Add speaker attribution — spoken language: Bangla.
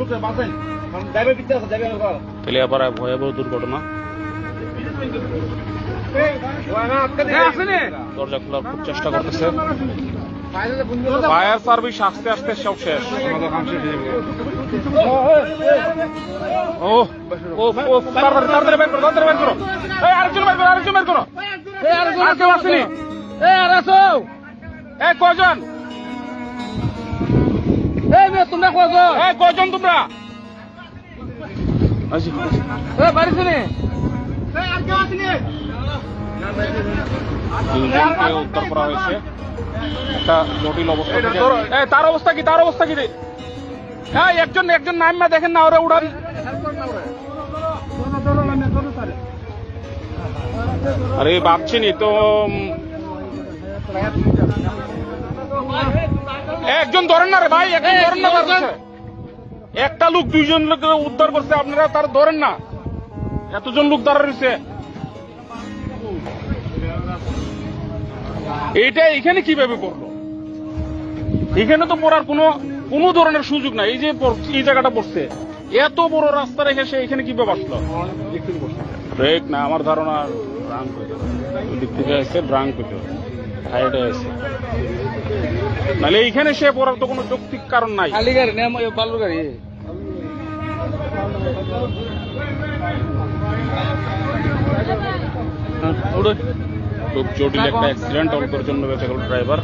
Speaker 1: লোকটা বাঁচাই ড্রাইভার পিছিয়ে আছে ড্রাইভার
Speaker 2: তেলিয়াপাড়ায় ভয়াবহ দুর্ঘটনা। দরজা খোলার খুব চেষ্টা করতেছে। ফায়ার সার্ভিস আস্তে আস্তে সব শেষ। ও ও ও তাড়াতাড়ি তাড়াতাড়ি বের করো তাড়াতাড়ি বের করো। এই আরেকজন বের করো। আরেকজন বের করো। আর কেউ আসেনি। এই কজন
Speaker 1: তোমরা
Speaker 2: এই কজন তোমরা। আসি।
Speaker 1: বাড়ি শুনে।
Speaker 2: দুজনকে উদ্ধার করা হয়েছে। একটা জটিল অবস্থা তার অবস্থা কি? তার অবস্থা কি রে? হ্যাঁ একজন একজন নাম না দেখেন না ওরা উড়ান আরে ভাবছিনি তো একজন ধরেন না রে ভাই একজন ধরেন না। একটা লোক দুইজন লোক উদ্ধার করছে আপনারা তার ধরেন না। এতজন লোক দাঁড়া রয়েছে। এইটা এখানে কীভাবে পড়ল? এখানে তো পড়ার কোনো কোনো ধরনের সুযোগ নাই। এই যে এই জায়গাটা পড়ছে। এত বড় রাস্তা রেখে সে এখানে কীভাবে আসলো? ব্রেক না আমার ধারণা ব্রাঙ্ক ওই দিক থেকে এসে ব্রাঙ্ক হইতে সাইডে এসে নাহলে এইখানে সে পড়ার তো কোনো যৌক্তিক কারণ নাই।
Speaker 1: খালি গাড়ি না বালুর গাড়ি
Speaker 2: খুব জটিল একটা অ্যাক্সিডেন্ট অল্পের জন্য বেঁচে গেল ড্রাইভার